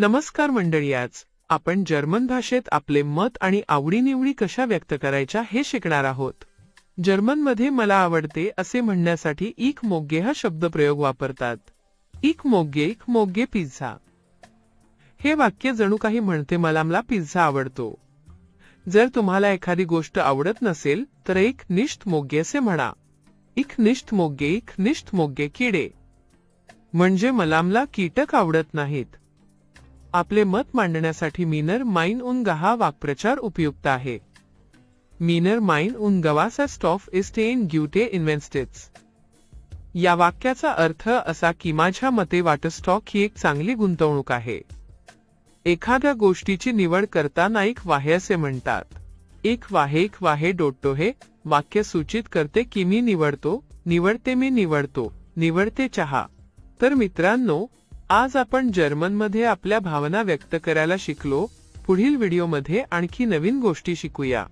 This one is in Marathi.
नमस्कार मंडळी आज आपण जर्मन भाषेत आपले मत आणि आवडीनिवडी कशा व्यक्त करायच्या हे शिकणार आहोत. जर्मनमध्ये मला आवडते असे म्हणण्यासाठी इक मोग्गे हा शब्दप्रयोग वापरतात. इक मोग्गे इक मोग्गे पिझ्झा. हे वाक्य जणू काही म्हणते मला मला पिझ्झा आवडतो. जर तुम्हाला एखादी गोष्ट आवडत नसेल तर एक निष्ठ मोग्गे असे म्हणा. इक निष्ठ मोग्गे इक निष्ठ मोग्गे किडे. म्हणजे मलामला कीटक आवडत नाहीत. आपले मत मांडण्यासाठी मिनर माइन उन गहा वाक्प्रचार उपयुक्त आहे. मिनर माइन उन गवासा स्टॉफ इस्टेन ग्युटे इन्व्हेस्टेट्स या वाक्याचा अर्थ असा की माझ्या मते वाटस्टॉक ही एक चांगली गुंतवणूक आहे. एखाद्या गोष्टीची निवड करताना एक वाहे असे म्हणतात. एक वाहे एक वाहे डोटो हे वाक्य सूचित करते की मी निवडतो निवडते मी निवडतो निवडते चहा. तर मित्रांनो आज आपण जर्मनमध्ये आपल्या भावना व्यक्त करायला शिकलो. पुढील व्हिडिओमध्ये आणखी नवीन गोष्टी शिकूया.